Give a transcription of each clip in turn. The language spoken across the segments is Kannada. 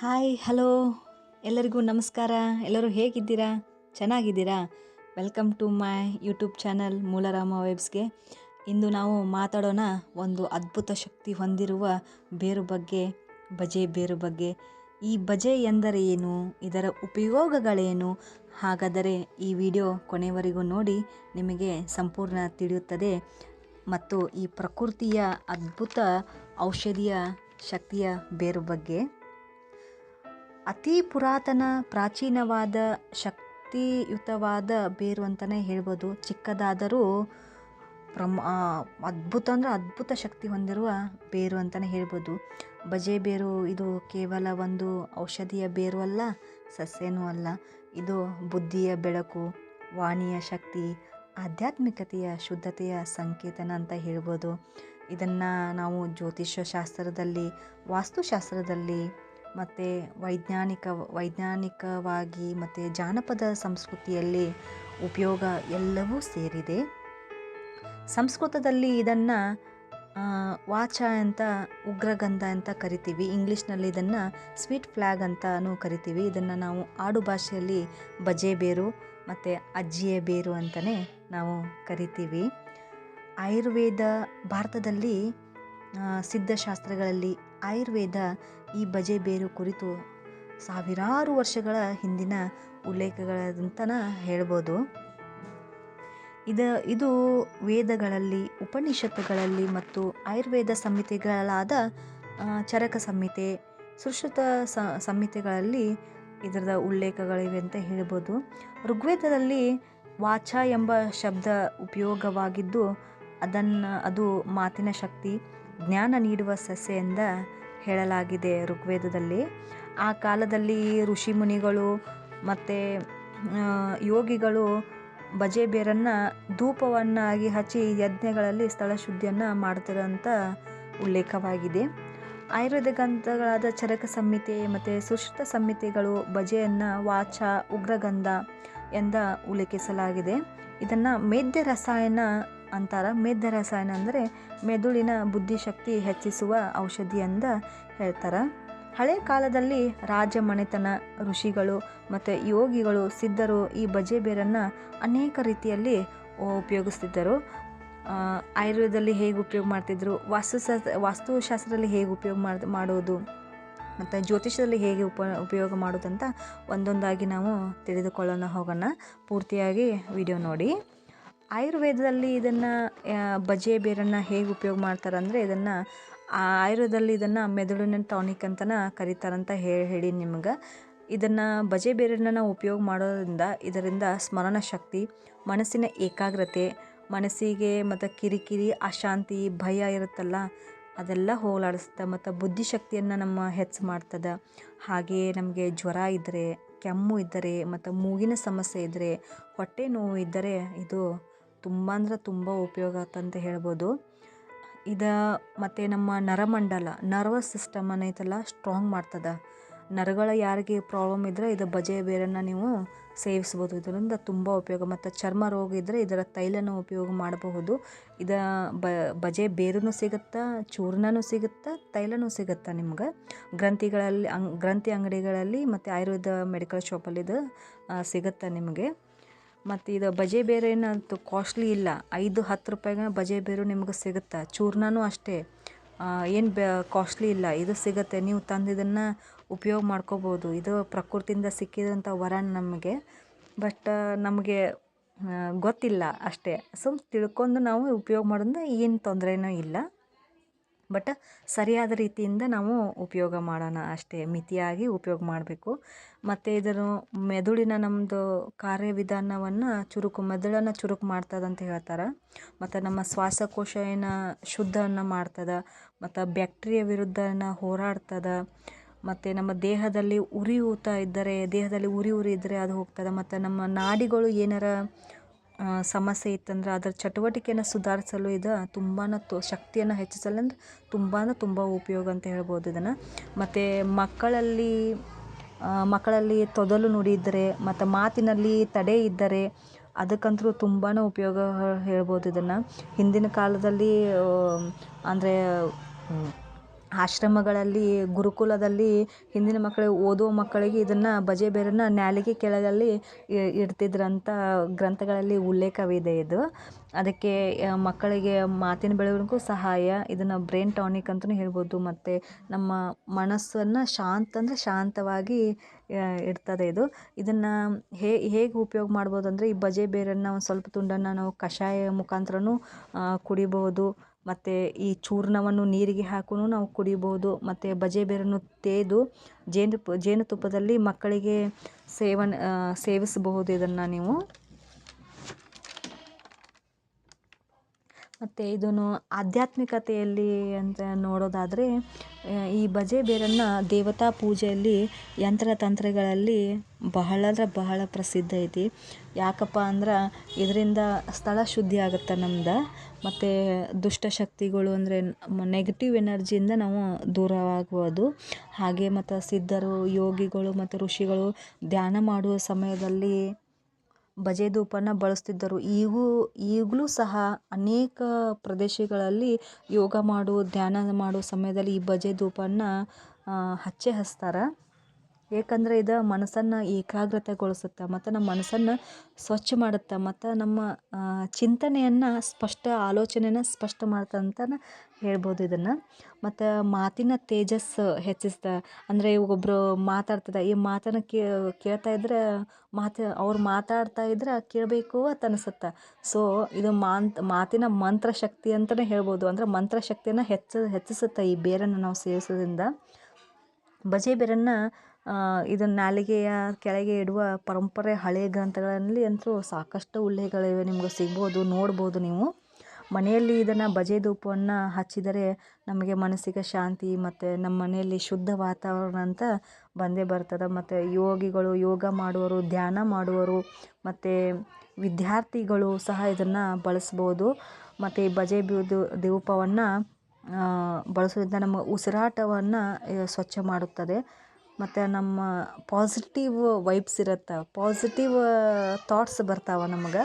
Hi, hello. ಎಲ್ಲರಿಗೂ ನಮಸ್ಕಾರ. ಎಲ್ಲರೂ ಹೇಗಿದ್ದೀರಾ? ಚೆನ್ನಾಗಿದ್ದೀರಾ? Welcome to my YouTube channel Moolarama ವೆಬ್ಸ್ಗೆ. ಇಂದು ನಾವು ಮಾತಾಡೋಣ ಒಂದು ಅದ್ಭುತ ಶಕ್ತಿ ಹೊಂದಿರುವ ಬೇರು ಬಗ್ಗೆ, ಬಜೆ ಬೇರು ಬಗ್ಗೆ. ಈ ಬಜೆ ಎಂದರೆ ಏನು? ಇದರ ಉಪಯೋಗಗಳೇನು? ಹಾಗಾದರೆ ಈ ವಿಡಿಯೋ ಕೊನೆಯವರೆಗೂ ನೋಡಿ, ನಿಮಗೆ ಸಂಪೂರ್ಣ ತಿಳಿಯುತ್ತದೆ. ಮತ್ತು ಈ ಪ್ರಕೃತಿಯ ಅದ್ಭುತ ಔಷಧಿಯ ಶಕ್ತಿಯ ಬೇರು ಬಗ್ಗೆ. ಅತಿ ಪುರಾತನ, ಪ್ರಾಚೀನವಾದ, ಶಕ್ತಿಯುತವಾದ ಬೇರು ಅಂತಲೇ ಹೇಳ್ಬೋದು. ಚಿಕ್ಕದಾದರೂ ಪ್ರಮ ಅದ್ಭುತ ಅಂದರೆ ಅದ್ಭುತ ಶಕ್ತಿ ಹೊಂದಿರುವ ಬೇರು ಅಂತಲೇ ಹೇಳ್ಬೋದು. ಬಜೆ ಬೇರು ಇದು ಕೇವಲ ಒಂದು ಔಷಧಿಯ ಬೇರು ಅಲ್ಲ, ಸಸ್ಯನೂ ಅಲ್ಲ. ಇದು ಬುದ್ಧಿಯ ಬೆಳಕು, ವಾಣಿಯ ಶಕ್ತಿ, ಆಧ್ಯಾತ್ಮಿಕತೆಯ ಶುದ್ಧತೆಯ ಸಂಕೇತನ ಅಂತ ಹೇಳ್ಬೋದು. ಇದನ್ನು ನಾವು ಜ್ಯೋತಿಷ್ಯ ಶಾಸ್ತ್ರದಲ್ಲಿ ವಾಸ್ತುಶಾಸ್ತ್ರದಲ್ಲಿ ಮತ್ತು ವೈಜ್ಞಾನಿಕ, ವೈಜ್ಞಾನಿಕವಾಗಿ ಮತ್ತು ಜಾನಪದ ಸಂಸ್ಕೃತಿಯಲ್ಲಿ ಉಪಯೋಗ ಎಲ್ಲವೂ ಸೇರಿದೆ. ಸಂಸ್ಕೃತದಲ್ಲಿ ಇದನ್ನು ವಾಚ ಅಂತ, ಉಗ್ರಗಂಧ ಅಂತ ಕರಿತೀವಿ. ಇಂಗ್ಲೀಷ್ನಲ್ಲಿ ಇದನ್ನು ಸ್ವೀಟ್ ಫ್ಲ್ಯಾಗ್ ಅಂತಲೂ ಕರಿತೀವಿ. ಇದನ್ನು ನಾವು ಆಡು ಭಾಷೆಯಲ್ಲಿ ಬಜೆ ಬೇರು ಮತ್ತು ಅಜ್ಜಿಯ ಬೇರು ಅಂತಲೇ ನಾವು ಕರಿತೀವಿ. ಆಯುರ್ವೇದ, ಭಾರತದಲ್ಲಿ ಸಿದ್ಧಶಾಸ್ತ್ರಗಳಲ್ಲಿ ಆಯುರ್ವೇದ ಈ ಬಜೆ ಬೇರು ಕುರಿತು ಸಾವಿರಾರು ವರ್ಷಗಳ ಹಿಂದಿನ ಉಲ್ಲೇಖಗಳಂತನ ಹೇಳ್ಬೋದು. ಇದ, ಇದು ವೇದಗಳಲ್ಲಿ, ಉಪನಿಷತ್ತುಗಳಲ್ಲಿ ಮತ್ತು ಆಯುರ್ವೇದ ಸಂಹಿತೆಗಳಾದ ಚರಕ ಸಂಹಿತೆ, ಸುಶ್ರುತ ಸಂಹಿತೆಗಳಲ್ಲಿ ಇದರದ ಉಲ್ಲೇಖಗಳಿವೆ ಅಂತ ಹೇಳ್ಬೋದು. ಋಗ್ವೇದದಲ್ಲಿ ವಾಚ ಎಂಬ ಶಬ್ದ ಉಪಯೋಗವಾಗಿದ್ದು ಅದನ್ನು, ಅದು ಮಾತಿನ ಶಕ್ತಿ ಜ್ಞಾನ ನೀಡುವ ಸಸ್ಯ ಎಂದ ಹೇಳಲಾಗಿದೆ ಋಗ್ವೇದದಲ್ಲಿ. ಆ ಕಾಲದಲ್ಲಿ ಋಷಿ ಮುನಿಗಳು ಮತ್ತು ಯೋಗಿಗಳು ಬಜೆ ಬೇರನ್ನು ಧೂಪವನ್ನಾಗಿ ಹಚ್ಚಿ ಯಜ್ಞಗಳಲ್ಲಿ ಸ್ಥಳ ಶುದ್ಧಿಯನ್ನು ಮಾಡ್ತಿರೋಂಥ ಉಲ್ಲೇಖವಾಗಿದೆ. ಆಯುರ್ವೇದ ಗ್ರಂಥಗಳಾದ ಚರಕ ಸಂಹಿತೆ ಮತ್ತು ಸುಶ್ರುತ ಸಂಹಿತೆಗಳು ಬಜೆಯನ್ನು ವಾಚ, ಉಗ್ರಗಂಧ ಎಂದ ಉಲ್ಲೇಖಿಸಲಾಗಿದೆ. ಇದನ್ನು ಮೇದ್ಯ ರಸಾಯನ ಅಂತಾರ. ಮೆದ್ದ ರಸಾಯನ ಅಂದರೆ ಮೆದುಳಿನ ಬುದ್ಧಿಶಕ್ತಿ ಹೆಚ್ಚಿಸುವ ಔಷಧಿ ಅಂತ ಹೇಳ್ತಾರೆ. ಹಳೆ ಕಾಲದಲ್ಲಿ ರಾಜ ಮನೆತನ ಋಷಿಗಳು ಮತ್ತು ಯೋಗಿಗಳು ಸಿದ್ಧರು ಈ ಬಜೆ ಬೇರನ್ನು ಅನೇಕ ರೀತಿಯಲ್ಲಿ ಉಪಯೋಗಿಸ್ತಿದ್ದರು. ಆಯುರ್ವೇದದಲ್ಲಿ ಹೇಗೆ ಉಪಯೋಗ ಮಾಡ್ತಿದ್ರು ವಾಸ್ತುಶಾಸ್ತ್ರ ವಾಸ್ತುಶಾಸ್ತ್ರದಲ್ಲಿ ಹೇಗೆ ಉಪಯೋಗ ಮಾಡಿ, ಮಾಡೋದು, ಮತ್ತು ಜ್ಯೋತಿಷದಲ್ಲಿ ಹೇಗೆ ಉಪ, ಉಪಯೋಗ ಮಾಡೋದಂತ ಒಂದೊಂದಾಗಿ ನಾವು ತಿಳಿದುಕೊಳ್ಳೋಣ ಹೋಗೋಣ. ಪೂರ್ತಿಯಾಗಿ ವಿಡಿಯೋ ನೋಡಿ. ಆಯುರ್ವೇದದಲ್ಲಿ ಇದನ್ನು ಬಜೆ ಬೇರನ್ನು ಹೇಗೆ ಉಪಯೋಗ ಮಾಡ್ತಾರೆ ಅಂದರೆ ಇದನ್ನು ಆಯುರ್ವೇದದಲ್ಲಿ ಇದನ್ನು ಮೆದುಳಿನ ಟಾನಿಕ್ ಅಂತನ ಕರೀತಾರಂತ ಹೇಳಿ ಹೇಳಿ ನಿಮ್ಗೆ. ಇದನ್ನು ಬಜೆ ಬೇರನ್ನು ಉಪಯೋಗ ಮಾಡೋದ್ರಿಂದ ಇದರಿಂದ ಸ್ಮರಣ ಶಕ್ತಿ, ಮನಸ್ಸಿನ ಏಕಾಗ್ರತೆ, ಮನಸ್ಸಿಗೆ ಮತ್ತು ಕಿರಿಕಿರಿ, ಅಶಾಂತಿ, ಭಯ ಇರುತ್ತಲ್ಲ, ಅದೆಲ್ಲ ಹೋಗಲಾಡಿಸುತ್ತೆ ಮತ್ತು ಬುದ್ಧಿಶಕ್ತಿಯನ್ನು ನಮ್ಮ ಹೆಚ್ಚು ಮಾಡ್ತದೆ. ಹಾಗೆಯೇ ನಮಗೆ ಜ್ವರ ಇದ್ದರೆ ಕೆಮ್ಮು ಇದ್ದರೆ, ಮತ್ತು ಮೂಗಿನ ಸಮಸ್ಯೆ ಇದ್ದರೆ ಹೊಟ್ಟೆ ನೋವು ಇದ್ದರೆ ಇದು ತುಂಬ ಅಂದ್ರೆ ತುಂಬ ಉಪಯೋಗ ಆತಂತ ಹೇಳ್ಬೋದು. ಇದು ಮತ್ತು ನಮ್ಮ ನರಮಂಡಲ ನರ್ವಸ್ ಸಿಸ್ಟಮ್ ಅನ್ನೈತಲ್ಲ ಸ್ಟ್ರಾಂಗ್ ಮಾಡ್ತದೆ. ನರಗಳ ಯಾರಿಗೆ ಪ್ರಾಬ್ಲಮ್ ಇದ್ದರೆ ಇದು ಬಜೆ ಬೇರನ್ನು ನೀವು ಸೇವಿಸ್ಬೋದು. ಇದರಿಂದ ತುಂಬ ಉಪಯೋಗ. ಮತ್ತು ಚರ್ಮ ರೋಗ ಇದ್ದರೆ ಇದರ ತೈಲನ ಉಪಯೋಗ ಮಾಡಬಹುದು. ಇದ ಬಜೆ ಬೇರೂ ಸಿಗುತ್ತೆ, ಚೂರ್ಣನೂ ಸಿಗುತ್ತಾ, ತೈಲನೂ ಸಿಗುತ್ತಾ ನಿಮ್ಗೆ. ಗ್ರಂಥಿಗಳಲ್ಲಿ ಅಂಗ್, ಗ್ರಂಥಿ ಅಂಗಡಿಗಳಲ್ಲಿ ಮತ್ತು ಆಯುರ್ವೇದ ಮೆಡಿಕಲ್ ಶಾಪಲ್ಲಿ ಇದು ಸಿಗುತ್ತೆ ನಿಮಗೆ. ಮತ್ತು ಇದು ಬಜೆ ಬೇರೆ ಏನಂತೂ ಕಾಸ್ಟ್ಲಿ ಇಲ್ಲ. ಐದು, ಹತ್ತು ರೂಪಾಯಿಗೆ ಬಜೆ ಬೇರು ನಿಮ್ಗೆ ಸಿಗುತ್ತೆ. ಚೂರ್ಣನೂ ಅಷ್ಟೇ. ಏನು ಬೆ ಕಾಸ್ಟ್ಲಿ ಇಲ್ಲ. ಇದು ಸಿಗುತ್ತೆ. ನೀವು ತಂದು ಉಪಯೋಗ ಮಾಡ್ಕೋಬೋದು. ಇದು ಪ್ರಕೃತಿಯಿಂದ ಸಿಕ್ಕಿದಂಥ ವರ ನಮಗೆ. ಬಟ್ ನಮಗೆ ಗೊತ್ತಿಲ್ಲ ಅಷ್ಟೇ. ಸುಮ್ ತಿಳ್ಕೊಂಡು ನಾವು ಉಪಯೋಗ ಮಾಡೋದ್ರಿಂದ ಏನು ತೊಂದರೆನೂ ಇಲ್ಲ. ಬಟ್ ಸರಿಯಾದ ರೀತಿಯಿಂದ ನಾವು ಉಪಯೋಗ ಮಾಡೋಣ ಅಷ್ಟೇ, ಮಿತಿಯಾಗಿ ಉಪಯೋಗ ಮಾಡಬೇಕು. ಮತ್ತು ಇದರ ಮೆದುಳಿನ ನಮ್ಮದು ಕಾರ್ಯವಿಧಾನವನ್ನು ಚುರುಕು, ಮೆದುಳನ್ನು ಚುರುಕು ಮಾಡ್ತದಂತ ಹೇಳ್ತಾರೆ. ಮತ್ತು ನಮ್ಮ ಶ್ವಾಸಕೋಶ ಏನು ಶುದ್ಧವನ್ನು ಮಾಡ್ತದೆ, ಮತ್ತು ಬ್ಯಾಕ್ಟೀರಿಯಾ ವಿರುದ್ಧನ ಹೋರಾಡ್ತದೆ, ಮತ್ತು ನಮ್ಮ ದೇಹದಲ್ಲಿ ಉರಿಯೂತ ಇದ್ದರೆ, ದೇಹದಲ್ಲಿ ಉರಿ ಉರಿ ಇದ್ದರೆ ಅದು ಹೋಗ್ತದೆ, ಮತ್ತು ನಮ್ಮ ನಾಡಿಗಳು ಏನಾರ ಸಮಸ್ಯೆ ಇತ್ತಂದ್ರೆ ಅದರ ಚಟುವಟಿಕೆಯನ್ನು ಸುಧಾರಿಸಲು ಇದು ತುಂಬಾ ತೊ, ಶಕ್ತಿಯನ್ನು ಹೆಚ್ಚಿಸಲು ಅಂದ್ರೆ ತುಂಬಾ ತುಂಬ ಉಪಯೋಗ ಅಂತ ಹೇಳ್ಬೋದು ಇದನ್ನು. ಮತ್ತು ಮಕ್ಕಳಲ್ಲಿ ಮಕ್ಕಳಲ್ಲಿ ತೊದಲು ನುಡಿ ಇದ್ದರೆ, ಮತ್ತು ಮಾತಿನಲ್ಲಿ ತಡೆ ಇದ್ದರೆ ಅದಕ್ಕಂತೂ ತುಂಬಾ ಉಪಯೋಗ ಹೇಳ್ಬೋದು ಇದನ್ನು. ಹಿಂದಿನ ಕಾಲದಲ್ಲಿ ಅಂದರೆ ಆಶ್ರಮಗಳಲ್ಲಿ, ಗುರುಕುಲದಲ್ಲಿ ಹಿಂದಿನ ಮಕ್ಕಳು, ಓದುವ ಮಕ್ಕಳಿಗೆ ಇದನ್ನು ಬಜೆ ಬೇರನ್ನು ನ್ಯಾಲಿಗೆ ಕೆಳಗಲ್ಲಿ ಇಡ್ತಿದ್ರಂತ ಗ್ರಂಥಗಳಲ್ಲಿ ಉಲ್ಲೇಖವಿದೆ ಇದು. ಅದಕ್ಕೆ ಮಕ್ಕಳಿಗೆ ಮಾತಿನ ಬೆಳವಣಿಗೂ ಸಹಾಯ, ಇದನ್ನು ಬ್ರೈನ್ ಟಾನಿಕ್ ಅಂತಲೂ ಹೇಳ್ಬೋದು, ಮತ್ತು ನಮ್ಮ ಮನಸ್ಸನ್ನು ಶಾಂತ, ಅಂದರೆ ಶಾಂತವಾಗಿ ಇಡ್ತದೆ ಇದು. ಇದನ್ನು ಹೇಗೆ ಉಪಯೋಗ ಮಾಡ್ಬೋದು ಅಂದರೆ ಈ ಬಜೆ ಬೇರನ್ನು ಒಂದು ಸ್ವಲ್ಪ ತುಂಡನ್ನು ನಾವು ಕಷಾಯ ಮುಖಾಂತರನೂ ಕುಡಿಬೋದು ಮತ್ತು ಈ ಚೂರ್ಣವನ್ನು ನೀರಿಗೆ ಹಾಕೂ ನಾವು ಕುಡಿಬೋದು. ಮತ್ತು ಬಜೆ ಬೇರನ್ನು ತೇದು ಜೇನುತುಪ್ಪ ಜೇನುತುಪ್ಪದಲ್ಲಿ ಮಕ್ಕಳಿಗೆ ಸೇವನೆ ಸೇವಿಸಬಹುದು ಇದನ್ನು ನೀವು. ಮತ್ತು ಇದನ್ನು ಆಧ್ಯಾತ್ಮಿಕತೆಯಲ್ಲಿ ಅಂತ ನೋಡೋದಾದರೆ ಈ ಬಜೆ ಬೇರನ್ನು ದೇವತಾ ಪೂಜೆಯಲ್ಲಿ, ಯಂತ್ರ ತಂತ್ರಗಳಲ್ಲಿ ಬಹಳ ಅಂದ್ರೆ ಬಹಳ ಪ್ರಸಿದ್ಧ ಐತಿ. ಯಾಕಪ್ಪ ಅಂದ್ರೆ, ಇದರಿಂದ ಸ್ಥಳ ಶುದ್ಧಿ ಆಗುತ್ತೆ ನಮ್ದು, ಮತ್ತು ದುಷ್ಟಶಕ್ತಿಗಳು ಅಂದರೆ ನೆಗೆಟಿವ್ ಎನರ್ಜಿಯಿಂದ ನಾವು ದೂರವಾಗ್ಬೋದು. ಹಾಗೆ ಮತ್ತು ಸಿದ್ಧರು, ಯೋಗಿಗಳು ಮತ್ತು ಋಷಿಗಳು ಧ್ಯಾನ ಮಾಡುವ ಸಮಯದಲ್ಲಿ ಬಜೆ ಧೂಪನ ಬಳಸ್ತಿದ್ದರು. ಈಗೂ, ಈಗಲೂ ಸಹ ಅನೇಕ ಪ್ರದೇಶಗಳಲ್ಲಿ ಯೋಗ ಮಾಡು, ಧ್ಯಾನ ಮಾಡೋ ಸಮಯದಲ್ಲಿ ಈ ಬಜೆ ಧೂಪನ್ನು ಹಚ್ಚೇ ಹಚ್ತಾರೆ ಏಕೆಂದರೆ ಇದು ಮನಸ್ಸನ್ನು ಏಕಾಗ್ರತೆಗೊಳಿಸುತ್ತೆ, ಮತ್ತು ನಮ್ಮ ಮನಸ್ಸನ್ನು ಸ್ವಚ್ಛ ಮಾಡುತ್ತೆ, ಮತ್ತು ನಮ್ಮ ಚಿಂತನೆಯನ್ನು ಸ್ಪಷ್ಟ ಆಲೋಚನೆನ ಸ್ಪಷ್ಟ ಮಾಡುತ್ತೆ ಅಂತಲೇ ಹೇಳ್ಬೋದು ಇದನ್ನು. ಮತ್ತು ಮಾತಿನ ತೇಜಸ್ಸು ಹೆಚ್ಚಿಸ್ತೆ, ಅಂದರೆ ಒಬ್ಬರು ಮಾತಾಡ್ತಿದ್ದ ಈ ಮಾತನ್ನು ಕೇಳ್ತಾ ಇದ್ರೆ, ಮಾತು, ಅವ್ರು ಮಾತಾಡ್ತಾ ಇದ್ರೆ ಕೇಳಬೇಕು ಅಂತ ಅನಿಸುತ್ತೆ. ಸೊ ಇದು ಮಾಂತ್, ಮಾತಿನ ಮಂತ್ರ ಶಕ್ತಿ ಅಂತಲೇ ಹೇಳ್ಬೋದು. ಅಂದರೆ ಮಂತ್ರ ಶಕ್ತಿಯನ್ನು ಹೆಚ್ಚು, ಹೆಚ್ಚಿಸುತ್ತೆ ಈ ಬೇರನ್ನು ನಾವು ಸೇವಿಸೋದ್ರಿಂದ. ಬಜೆ ಬೇರನ್ನು ಇದನ್ನು ನಾಲಿಗೆಯ ಕೆಳಗೆ ಇಡುವ ಪರಂಪರೆ ಹಳೆಯ ಗ್ರಂಥಗಳಲ್ಲಿ ಅಂತೂ ಸಾಕಷ್ಟು ಉಲ್ಲೇಖಗಳಿವೆ. ನಿಮ್ಗೆ ಸಿಗ್ಬೋದು, ನೋಡ್ಬೋದು ನೀವು. ಮನೆಯಲ್ಲಿ ಇದನ್ನು ಬಜೆ ಧೂಪವನ್ನು ಹಚ್ಚಿದರೆ ನಮಗೆ ಮನಸ್ಸಿಗೆ ಶಾಂತಿ ಮತ್ತು ನಮ್ಮ ಮನೆಯಲ್ಲಿ ಶುದ್ಧ ವಾತಾವರಣ ಅಂತ ಬಂದೇ ಬರ್ತದೆ. ಮತ್ತು ಯೋಗಿಗಳು ಯೋಗ ಮಾಡುವವರು ಧ್ಯಾನ ಮಾಡುವವರು ಮತ್ತು ವಿದ್ಯಾರ್ಥಿಗಳು ಸಹ ಇದನ್ನು ಬಳಸ್ಬೋದು. ಮತ್ತು ಈ ಬಜೆ ಬೂದು ಧೂಪವನ್ನು ಬಳಸೋದ್ರಿಂದ ನಮ್ಮ ಉಸಿರಾಟವನ್ನು ಸ್ವಚ್ಛ ಮಾಡುತ್ತದೆ. ಮತ್ತು ನಮ್ಮ ಪಾಸಿಟಿವ್ ವೈಬ್ಸ್ ಇರುತ್ತೆ. ಪಾಸಿಟಿವ್ ಥಾಟ್ಸ್ ಬರ್ತಾವೆ ನಮ್ಗೆ.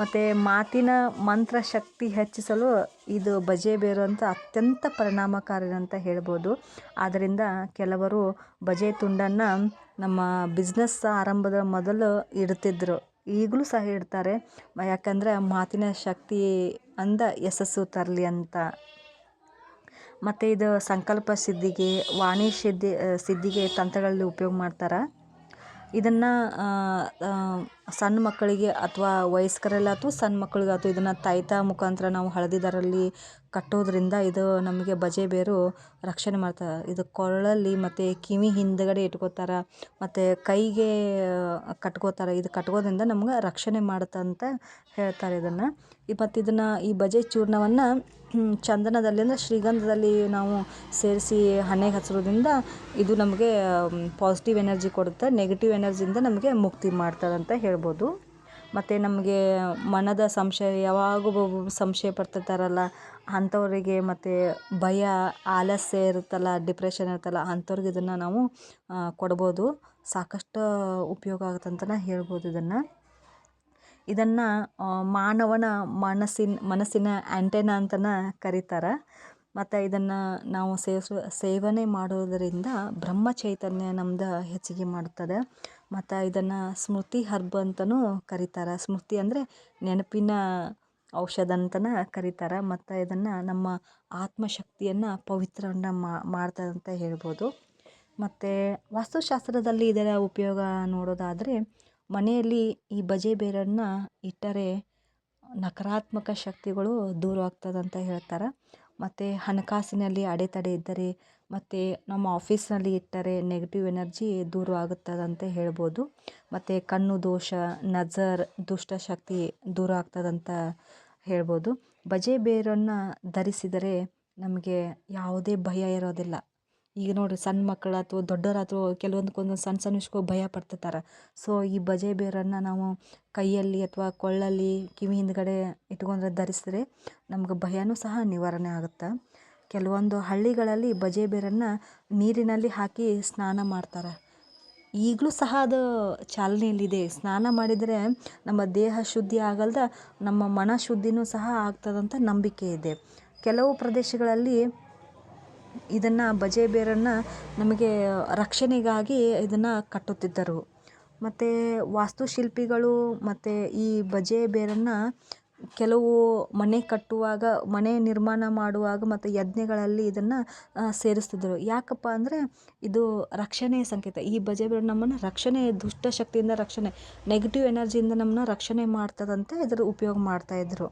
ಮತ್ತು ಮಾತಿನ ಮಂತ್ರ ಶಕ್ತಿ ಹೆಚ್ಚಿಸಲು ಇದು ಬಜೆ ಬೇರು ಅಂತ ಅತ್ಯಂತ ಪರಿಣಾಮಕಾರಿ ಅಂತ ಹೇಳ್ಬೋದು. ಆದ್ದರಿಂದ ಕೆಲವರು ಬಜೆ ತುಂಡನ್ನು ನಮ್ಮ ಬಿಸ್ನೆಸ್ ಆರಂಭದ ಮೊದಲು ಇಡ್ತಿದ್ದರು ಈಗಲೂ ಸಹ ಇಡ್ತಾರೆ. ಯಾಕಂದರೆ ಮಾತಿನ ಶಕ್ತಿ ಅಂದ ಯಶಸ್ಸು ತರಲಿ ಅಂತ. ಮತ್ತು ಇದು ಸಂಕಲ್ಪ ಸಿದ್ಧಿಗೆ, ವಾಣಿ ಸಿದ್ಧಿ ಸಿದ್ಧಿಗೆ ತಂತ್ರಗಳಲ್ಲಿ ಉಪಯೋಗ ಮಾಡ್ತಾರೆ. ಇದನ್ನು ಸಣ್ಣ ಮಕ್ಕಳಿಗೆ ಅಥವಾ ವಯಸ್ಕರಲ್ಲಾಯ್ತು ಸಣ್ಣ ಮಕ್ಕಳಿಗಾಯ್ತು ಇದನ್ನು ತಾಯ್ತ ಮುಖಾಂತರ ನಾವು ಹಳದಿ ದಾರಲ್ಲಿ ಕಟ್ಟೋದ್ರಿಂದ ಇದು ನಮಗೆ ಬಜೆ ಬೇರು ರಕ್ಷಣೆ ಮಾಡ್ತದೆ ಇದು ಕೊರಳಲ್ಲಿ ಮತ್ತು ಕಿವಿ ಹಿಂದುಗಡೆ ಇಟ್ಕೋತಾರೆ, ಮತ್ತು ಕೈಗೆ ಕಟ್ಕೋತಾರೆ, ಇದು ಕಟ್ಕೋದ್ರಿಂದ ನಮ್ಗೆ ರಕ್ಷಣೆ ಮಾಡುತ್ತೆ ಅಂತ ಹೇಳ್ತಾರೆ ಇದನ್ನು. ಮತ್ತು ಇದನ್ನು, ಈ ಬಜೆ ಚೂರ್ಣವನ್ನು ಚಂದನದಲ್ಲಿ ಅಂದರೆ ಶ್ರೀಗಂಧದಲ್ಲಿ ನಾವು ಸೇರಿಸಿ ಹಣೆಗೆ ಹಚ್ಚಿರೋದ್ರಿಂದ ಇದು ನಮಗೆ ಪಾಸಿಟಿವ್ ಎನರ್ಜಿ ಕೊಡುತ್ತೆ ನೆಗೆಟಿವ್ ಎನರ್ಜಿಯಿಂದ ನಮಗೆ ಮುಕ್ತಿ ಮಾಡ್ತದೆ ಅಂತ ಹೇಳ್ಬೋದು. ಮತ್ತು ನಮಗೆ ಮನದ ಸಂಶಯ, ಯಾವಾಗೂ ಸಂಶಯ ಪಡ್ತಿರ್ತಾರಲ್ಲ, ಅಂಥವರಿಗೆ ಮತ್ತು ಭಯ, ಆಲಸ್ಯ ಇರುತ್ತಲ್ಲ, ಡಿಪ್ರೆಷನ್ ಇರುತ್ತಲ್ಲ, ಅಂಥವ್ರಿಗೆ ಇದನ್ನು ನಾವು ಕೊಡ್ಬೋದು. ಸಾಕಷ್ಟು ಉಪಯೋಗ ಆಗುತ್ತೆ ಅಂತಲೇ ಹೇಳ್ಬೋದು ಇದನ್ನು. ಇದನ್ನು ಮಾನವನ ಮನಸ್ಸಿನ ಮನಸ್ಸಿನ ಆ್ಯಂಟೆನಾ ಅಂತಲೇ ಕರೀತಾರೆ. ಮತ್ತು ಇದನ್ನು ನಾವು ಸೇವಿಸು, ಸೇವನೆ ಮಾಡೋದರಿಂದ ಬ್ರಹ್ಮ ಚೈತನ್ಯ ನಮ್ದು ಹೆಚ್ಚಿಗೆ ಮಾಡುತ್ತದೆ ಮತ್ತು ಇದನ್ನು ಸ್ಮೃತಿ ಹರ್ಬ್ ಅಂತಲೂ ಕರೀತಾರೆ. ಸ್ಮೃತಿ ಅಂದರೆ ನೆನಪಿನ ಔಷಧ ಅಂತಲೇ ಕರೀತಾರೆ. ಮತ್ತು ಇದನ್ನು ನಮ್ಮ ಆತ್ಮಶಕ್ತಿಯನ್ನು ಪವಿತ್ರವನ್ನು ಮಾಡ್ತದೆ ಅಂತ ಹೇಳ್ಬೋದು. ಮತ್ತು ವಾಸ್ತುಶಾಸ್ತ್ರದಲ್ಲಿ ಇದರ ಉಪಯೋಗ ನೋಡೋದಾದರೆ ಮನೆಯಲ್ಲಿ ಈ ಬಜೆ ಬೇರನ್ನು ಇಟ್ಟರೆ ನಕಾರಾತ್ಮಕ ಶಕ್ತಿಗಳು ದೂರವಾಗ್ತದಂತ ಹೇಳ್ತಾರೆ. ಮತ್ತು ಹಣಕಾಸಿನಲ್ಲಿ ಅಡೆತಡೆ ಇದ್ದರೆ ಮತ್ತು ನಮ್ಮ ಆಫೀಸ್ನಲ್ಲಿ ಇಟ್ಟರೆ ನೆಗೆಟಿವ್ ಎನರ್ಜಿ ದೂರ ಆಗುತ್ತದಂತ ಹೇಳ್ಬೋದು. ಮತ್ತು ಕಣ್ಣು ದೋಷ, ನಜರ್ ದುಷ್ಟಶಕ್ತಿ ದೂರ ಆಗ್ತದಂತ ಹೇಳ್ಬೋದು. ಬಜೆ ಬೇರನ್ನು ಧರಿಸಿದರೆ ನಮಗೆ ಯಾವುದೇ ಭಯ ಇರೋದಿಲ್ಲ. ಈಗ ನೋಡಿರಿ, ಸಣ್ಣ ಮಕ್ಕಳು ಅಥವಾ ದೊಡ್ಡೋರಾದರೂ ಕೆಲವೊಂದಕ್ಕೊಂದು ಸಣ್ಣ ಸಣ್ಣ ವಿಷಯಕ್ಕೂ ಭಯ ಪಡ್ತಿರ್ತಾರೆ. ಸೊ ಈ ಬಜೆ ಬೇರನ್ನು ನಾವು ಕೈಯಲ್ಲಿ ಅಥವಾ ಕೊಳ್ಳಲ್ಲಿ ಕಿವಿ ಹಿಂದ್ಗಡೆ ಇಟ್ಕೊಂಡ್ರೆ ಧರಿಸಿದ್ರೆ ನಮ್ಗೆ ಭಯನೂ ಸಹ ನಿವಾರಣೆ ಆಗುತ್ತೆ? ಕೆಲವೊಂದು ಹಳ್ಳಿಗಳಲ್ಲಿ ಬಜೆ ಬೇರನ್ನು ನೀರಿನಲ್ಲಿ ಹಾಕಿ ಸ್ನಾನ ಮಾಡ್ತಾರೆ. ಈಗಲೂ ಸಹ ಅದು ಚಾಲನೆಯಲ್ಲಿದೆ. ಸ್ನಾನ ಮಾಡಿದರೆ ನಮ್ಮ ದೇಹ ಶುದ್ಧಿ ಆಗಲ್ದೆ, ನಮ್ಮ ಮನ ಶುದ್ಧಿನೂ ಸಹ ಆಗ್ತದಂತ ನಂಬಿಕೆ ಇದೆ. ಕೆಲವು ಪ್ರದೇಶಗಳಲ್ಲಿ ಇದನ್ನು ಬಜೆ ಬೇರನ್ನು ನಮಗೆ ರಕ್ಷಣೆಗಾಗಿ ಇದನ್ನು ಕಟ್ಟುತ್ತಿದ್ದರು. ಮತ್ತು ವಾಸ್ತುಶಿಲ್ಪಿಗಳು ಮತ್ತು ಈ ಬಜೆ ಬೇರನ್ನು ಕೆಲವು ಮನೆ ಕಟ್ಟುವಾಗ, ಮನೆ ನಿರ್ಮಾಣ ಮಾಡುವಾಗ ಮತ್ತು ಯಜ್ಞಗಳಲ್ಲಿ ಇದನ್ನು ಸೇರಿಸ್ತಿದ್ದರು ಯಾಕಪ್ಪ ಅಂದರೆ ಇದು ರಕ್ಷಣೆಯ ಸಂಕೇತ. ಈ ಬಜೆ ಬೇರು ನಮ್ಮನ್ನು ರಕ್ಷಣೆ, ದುಷ್ಟ ಶಕ್ತಿಯಿಂದ ರಕ್ಷಣೆ ನೆಗೆಟಿವ್ ಎನರ್ಜಿಯಿಂದ ನಮ್ಮನ್ನ ರಕ್ಷಣೆ ಮಾಡ್ತದಂತೆ ಇದರ ಉಪಯೋಗ ಮಾಡ್ತಾಯಿದ್ರು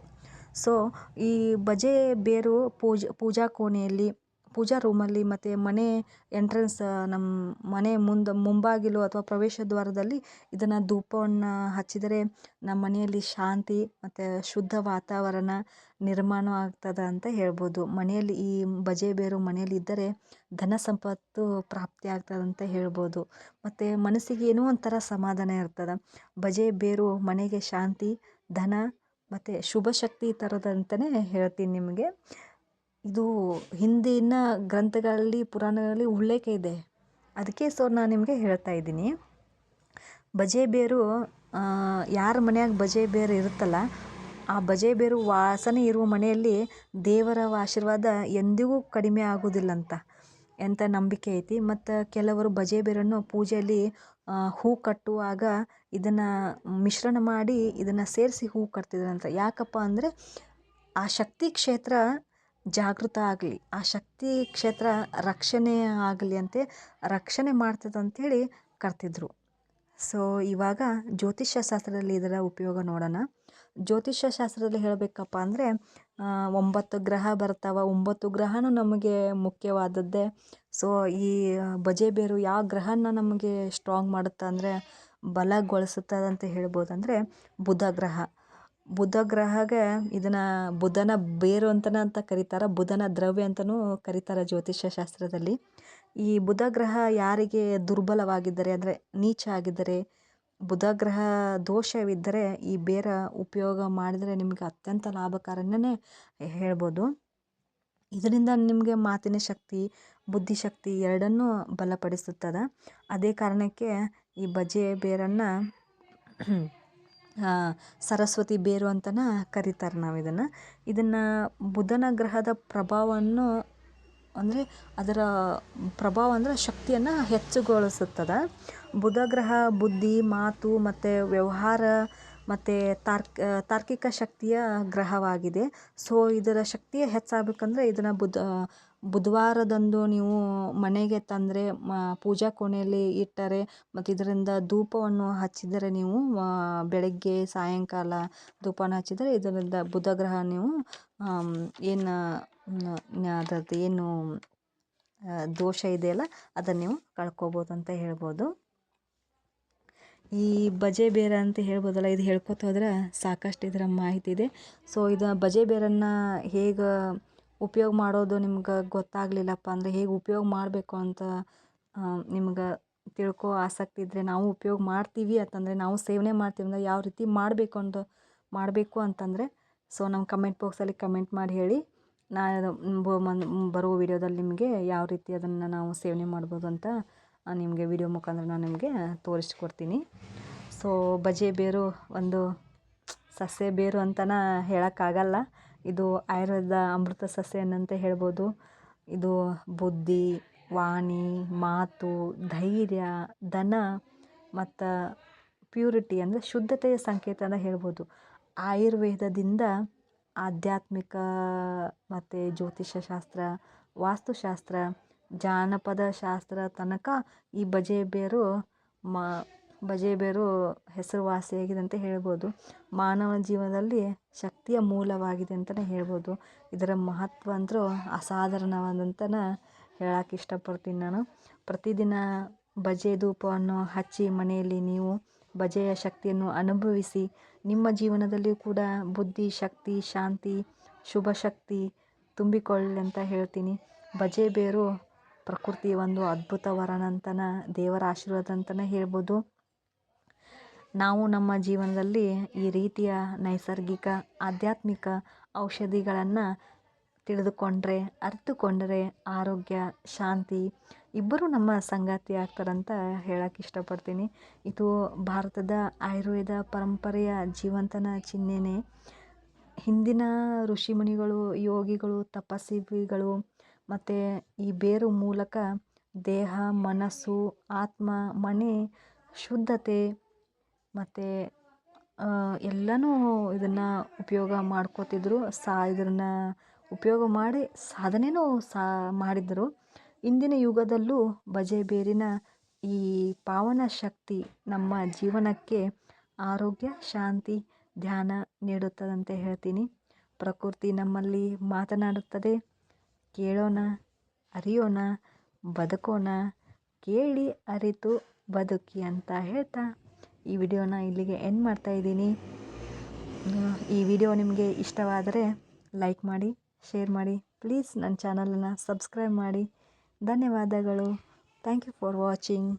ಸೊ ಈ ಬಜೆ ಬೇರು ಪೂಜೆ, ಪೂಜಾ ಕೋಣೆಯಲ್ಲಿ ಪೂಜಾ ರೂಮಲ್ಲಿ ಮತ್ತು ಮನೆ ಎಂಟ್ರೆನ್ಸ್ ನಮ್ಮ ಮನೆ ಮುಂದೆ, ಮುಂಬಾಗಿಲು ಅಥವಾ ಪ್ರವೇಶ ದ್ವಾರದಲ್ಲಿ ಇದನ್ನು ಧೂಪವನ್ನು ಹಚ್ಚಿದರೆ ನಮ್ಮ ಮನೆಯಲ್ಲಿ ಶಾಂತಿ ಮತ್ತು ಶುದ್ಧ ವಾತಾವರಣ ನಿರ್ಮಾಣ ಆಗ್ತದೆ ಅಂತ ಹೇಳ್ಬೋದು. ಮನೆಯಲ್ಲಿ ಈ ಬಜೆ ಬೇರು ಮನೆಯಲ್ಲಿ ಇದ್ದರೆ ಧನ ಸಂಪತ್ತು ಪ್ರಾಪ್ತಿ ಆಗ್ತದೆ ಅಂತ ಹೇಳ್ಬೋದು. ಮತ್ತು ಮನಸ್ಸಿಗೆ ಏನೋ ಒಂಥರ ಸಮಾಧಾನ ಇರ್ತದೆ. ಬಜೆ ಬೇರು ಮನೆಗೆ ಶಾಂತಿ, ಧನ ಮತ್ತು ಶುಭ ಶಕ್ತಿ ತರೋದಂತಲೇ ಹೇಳ್ತೀನಿ ನಿಮಗೆ. ಇದು ಹಿಂದಿನ ಗ್ರಂಥಗಳಲ್ಲಿ, ಪುರಾಣಗಳಲ್ಲಿ ಉಲ್ಲೇಖ ಇದೆ. ಅದಕ್ಕೆ ಸೊ ನಾನು ನಿಮಗೆ ಹೇಳ್ತಾ ಇದ್ದೀನಿ. ಬಜೆ ಬೇರು ಯಾರ ಮನ್ಯಾಗ ಬಜೆ ಬೇರು ಇರುತ್ತಲ್ಲ, ಆ ಬಜೆ ಬೇರು ವಾಸನೆ ಇರುವ ಮನೆಯಲ್ಲಿ ದೇವರ ಆಶೀರ್ವಾದ ಎಂದಿಗೂ ಕಡಿಮೆ ಆಗೋದಿಲ್ಲಂತ ಎಂಥ ನಂಬಿಕೆ ಐತಿ. ಮತ್ತು ಕೆಲವರು ಬಜೆ ಬೇರನ್ನು ಪೂಜೆಯಲ್ಲಿ ಹೂ ಕಟ್ಟುವಾಗ ಇದನ್ನು ಮಿಶ್ರಣ ಮಾಡಿ ಇದನ್ನು ಸೇರಿಸಿ ಹೂ ಕಟ್ತಿದ್ರಂತ. ಯಾಕಪ್ಪ ಅಂದರೆ ಆ ಶಕ್ತಿ ಕ್ಷೇತ್ರ ಜಾಗೃತ ಆಗಲಿ, ಆ ಶಕ್ತಿ ಕ್ಷೇತ್ರ ರಕ್ಷಣೆ ಆಗಲಿ ಅಂತೆ, ರಕ್ಷಣೆ ಮಾಡ್ತದೆ ಅಂಥೇಳಿ ಕರ್ತಿದ್ರು. ಸೊ ಇವಾಗ ಜ್ಯೋತಿಷ್ಯ ಶಾಸ್ತ್ರದಲ್ಲಿ ಇದರ ಉಪಯೋಗ ನೋಡೋಣ. ಜ್ಯೋತಿಷ್ಯ ಶಾಸ್ತ್ರದಲ್ಲಿ ಹೇಳಬೇಕಪ್ಪ ಅಂದರೆ ಒಂಬತ್ತು ಗ್ರಹ ಬರ್ತಾವೆ, ಒಂಬತ್ತು ಗ್ರಹನೂ ನಮಗೆ ಮುಖ್ಯವಾದದ್ದೇ. ಸೊ ಈ ಬಜೆ ಬೇರು ಯಾವ ಗ್ರಹನ ನಮಗೆ ಸ್ಟ್ರಾಂಗ್ ಮಾಡುತ್ತೆ ಅಂದರೆ ಬಲಗೊಳಿಸುತ್ತದೆ ಅಂತ ಹೇಳ್ಬೋದು ಅಂದರೆ ಬುಧ ಗ್ರಹ. ಬುಧ ಗ್ರಹಗೆ ಇದನ್ನು ಬುಧನ ಬೇರು ಅಂತನ ಅಂತ ಕರೀತಾರೆ, ಬುಧನ ದ್ರವ್ಯ ಅಂತಲೂ ಕರೀತಾರೆ ಜ್ಯೋತಿಷ್ಯ ಶಾಸ್ತ್ರದಲ್ಲಿ. ಈ ಬುಧ ಗ್ರಹ ಯಾರಿಗೆ ದುರ್ಬಲವಾಗಿದ್ದರೆ, ಅಂದರೆ ನೀಚ ಆಗಿದ್ದರೆ ಬುಧ ಗ್ರಹ ದೋಷವಿದ್ದರೆ ಈ ಬೇರ ಉಪಯೋಗ ಮಾಡಿದರೆ ನಿಮಗೆ ಅತ್ಯಂತ ಲಾಭಕಾರನೇ ಹೇಳ್ಬೋದು. ಇದರಿಂದ ನಿಮಗೆ ಮಾತಿನ ಶಕ್ತಿ, ಬುದ್ಧಿಶಕ್ತಿ ಎರಡನ್ನೂ ಬಲಪಡಿಸುತ್ತದೆ. ಅದೇ ಕಾರಣಕ್ಕೆ ಈ ಬಜೆ ಬೇರನ್ನು ಸರಸ್ವತಿ ಬೇರು ಅಂತನೇ ಕರಿತಾರೆ ನಾವು ಇದನ್ನು ಇದನ್ನು ಬುಧನ ಗ್ರಹದ ಪ್ರಭಾವವನ್ನು ಅಂದರೆ ಅದರ ಪ್ರಭಾವ ಅಂದರೆ ಶಕ್ತಿಯನ್ನು ಹೆಚ್ಚುಗೊಳಿಸುತ್ತದೆ. ಬುಧ ಗ್ರಹ ಬುದ್ಧಿ, ಮಾತು ಮತ್ತು ವ್ಯವಹಾರ ಮತ್ತು ತಾರ್ಕ್ ತಾರ್ಕಿಕ ಶಕ್ತಿಯ ಗ್ರಹವಾಗಿದೆ. ಸೊ ಇದರ ಶಕ್ತಿ ಹೆಚ್ಚಾಗಬೇಕಂದ್ರೆ ಇದನ್ನು ಬುಧ ಬುಧವಾರದಂದು ನೀವು ಮನೆಗೆ ತಂದರೆ, ಮ, ಪೂಜಾ ಕೋಣೆಯಲ್ಲಿ ಇಟ್ಟರೆ ಮತ್ತು ಇದರಿಂದ ಧೂಪವನ್ನು ಹಚ್ಚಿದರೆ ನೀವು ಬೆಳಗ್ಗೆ ಸಾಯಂಕಾಲ ಧೂಪನ ಹಚ್ಚಿದರೆ ಇದರಿಂದ ಬುಧ ಗ್ರಹ ನೀವು ಏನು ಅದರದ್ದು ಏನು ದೋಷ ಇದೆಯಲ್ಲ ಅದನ್ನು ನೀವು ಕಳ್ಕೊಬೋದು ಅಂತ ಹೇಳ್ಬೋದು. ಈ ಬಜೆ ಬೇರ ಅಂತ ಹೇಳ್ಬೋದಲ್ಲ, ಇದು ಹೇಳ್ಕೊತ ಹೋದ್ರೆ ಸಾಕಷ್ಟು ಇದರ ಮಾಹಿತಿ ಇದೆ. ಸೊ ಇದು ಬಜೆ ಬೇರನ್ನು ಹೇಗೆ ಉಪಯೋಗ ಮಾಡೋದು ನಿಮ್ಗೆ ಗೊತ್ತಾಗಲಿಲ್ಲಪ್ಪ ಅಂದರೆ ಹೇಗೆ ಉಪಯೋಗ ಮಾಡಬೇಕು ಅಂತ ನಿಮ್ಗೆ ತಿಳ್ಕೋ ಆಸಕ್ತಿ ಇದ್ದರೆ ನಾವು ಉಪಯೋಗ ಮಾಡ್ತೀವಿ ಅಂತಂದರೆ, ನಾವು ಸೇವನೆ ಮಾಡ್ತೀವಿ ಅಂದರೆ ಯಾವ ರೀತಿ ಮಾಡಬೇಕು ಅಂತ ಮಾಡಬೇಕು ಅಂತಂದರೆ, ಸೊ ನಮ್ಮ ಕಮೆಂಟ್ ಬಾಕ್ಸಲ್ಲಿ ಕಮೆಂಟ್ ಮಾಡಿ ಹೇಳಿ. ನಾನು ಬರುವ ವಿಡಿಯೋದಲ್ಲಿ ನಿಮಗೆ ಯಾವ ರೀತಿ ಅದನ್ನು ನಾವು ಸೇವನೆ ಮಾಡ್ಬೋದು ಅಂತ ನಿಮಗೆ ವಿಡಿಯೋ ಮುಖಾಂತರ ನಾನು ನಿಮಗೆ ತೋರಿಸ್ಕೊಡ್ತೀನಿ. ಸೊ ಬಜೆ ಬೇರು ಒಂದು ಸಸ್ಯ ಬೇರು ಅಂತನ ಹೇಳೋಕ್ಕಾಗಲ್ಲ. ಇದು ಆಯುರ್ವೇದ ಅಮೃತ ಸಸ್ಯ ಅನ್ನಂತ ಹೇಳ್ಬೋದು. ಇದು ಬುದ್ಧಿ, ವಾಣಿ, ಮಾತು, ಧೈರ್ಯ, ಧನ ಮತ್ತು ಪ್ಯೂರಿಟಿ ಅಂದರೆ ಶುದ್ಧತೆಯ ಸಂಕೇತ ಅಂತ ಹೇಳ್ಬೋದು. ಆಯುರ್ವೇದದಿಂದ ಆಧ್ಯಾತ್ಮಿಕ ಮತ್ತು ಜ್ಯೋತಿಷ್ಯ ಶಾಸ್ತ್ರ ವಾಸ್ತುಶಾಸ್ತ್ರ, ಜಾನಪದ ಶಾಸ್ತ್ರ ತನಕ ಈ ಬಜೆ ಬೇರು ಮ ಬಜೆ ಬೇರು ಹೆಸರುವಾಸಿಯಾಗಿದೆ ಅಂತ ಹೇಳ್ಬೋದು. ಮಾನವ ಜೀವನದಲ್ಲಿ ಶಕ್ತಿಯ ಮೂಲವಾಗಿದೆ ಅಂತಲೇ ಹೇಳ್ಬೋದು. ಇದರ ಮಹತ್ವ ಅಂದರೂ ಅಸಾಧಾರಣವಾದಂತನೇ ಹೇಳಕ್ಕೆ ಇಷ್ಟಪಡ್ತೀನಿ ನಾನು. ಪ್ರತಿದಿನ ಬಜೆ ಧೂಪವನ್ನು ಹಚ್ಚಿ ಮನೆಯಲ್ಲಿ ನೀವು ಬಜೆಯ ಶಕ್ತಿಯನ್ನು ಅನುಭವಿಸಿ, ನಿಮ್ಮ ಜೀವನದಲ್ಲಿಯೂ ಕೂಡ ಬುದ್ಧಿ, ಶಕ್ತಿ, ಶಾಂತಿ, ಶುಭ ಶಕ್ತಿ ತುಂಬಿಕೊಳ್ಳಿ ಅಂತ ಹೇಳ್ತೀನಿ. ಬಜೆ ಬೇರು ಪ್ರಕೃತಿ ಒಂದು ಅದ್ಭುತ ವರನಂತನ ದೇವರ ಆಶೀರ್ವಾದ ಅಂತಲೇ ಹೇಳ್ಬೋದು. ನಾವು ನಮ್ಮ ಜೀವನದಲ್ಲಿ ಈ ರೀತಿಯ ನೈಸರ್ಗಿಕ, ಆಧ್ಯಾತ್ಮಿಕ ಔಷಧಿಗಳನ್ನು ತಿಳಿದುಕೊಂಡ್ರೆ, ಅರಿತುಕೊಂಡರೆ ಆರೋಗ್ಯ, ಶಾಂತಿ ಇಬ್ಬರೂ ನಮ್ಮ ಸಂಗಾತಿ ಆಗ್ತಾರಂತ ಹೇಳಕ್ಕೆ ಇಷ್ಟಪಡ್ತೀನಿ. ಇದು ಭಾರತದ ಆಯುರ್ವೇದ ಪರಂಪರೆಯ ಜೀವಂತನ ಚಿಹ್ನೆನೇ. ಹಿಂದಿನ ಋಷಿಮುನಿಗಳು, ಯೋಗಿಗಳು, ತಪಸ್ವಿಗಳು ಮತ್ತು ಈ ಬೇರು ಮೂಲಕ ದೇಹ, ಮನಸ್ಸು, ಆತ್ಮ, ಮನೆ, ಶುದ್ಧತೆ ಮತ್ತು ಎಲ್ಲನೂ ಇದನ್ನು ಉಪಯೋಗ ಮಾಡ್ಕೋತಿದ್ರು, ಸಾ, ಇದನ್ನು ಉಪಯೋಗ ಮಾಡಿ ಸಾಧನೆಯೂ ಸಾ, ಮಾಡಿದರು. ಇಂದಿನ ಯುಗದಲ್ಲೂ ಬಜೆ ಬೇರಿನ ಈ ಪಾವನ ಶಕ್ತಿ ನಮ್ಮ ಜೀವನಕ್ಕೆ ಆರೋಗ್ಯ, ಶಾಂತಿ, ಧ್ಯಾನ ನೀಡುತ್ತದಂತ ಹೇಳ್ತೀನಿ. ಪ್ರಕೃತಿ ನಮ್ಮಲ್ಲಿ ಮಾತನಾಡುತ್ತದೆ. ಕೇಳೋಣ, ಅರಿಯೋಣ, ಬದುಕೋಣ, ಕೇಳಿ ಅರಿತು ಬದುಕಿ ಅಂತ ಹೇಳ್ತಾ ಈ ವಿಡಿಯೋನ ಇಲ್ಲಿಗೆ ಎಂಡ್ ಮಾಡ್ತಾ ಇದ್ದೀನಿ. ಈ ವಿಡಿಯೋ ನಿಮಗೆ ಇಷ್ಟವಾದರೆ ಲೈಕ್ ಮಾಡಿ ಶೇರ್ ಮಾಡಿ. ಪ್ಲೀಸ್ ನನ್ನ ಚಾನಲನ್ನು ಸಬ್ಸ್ಕ್ರೈಬ್ ಮಾಡಿ. ಧನ್ಯವಾದಗಳು. Thank you for watching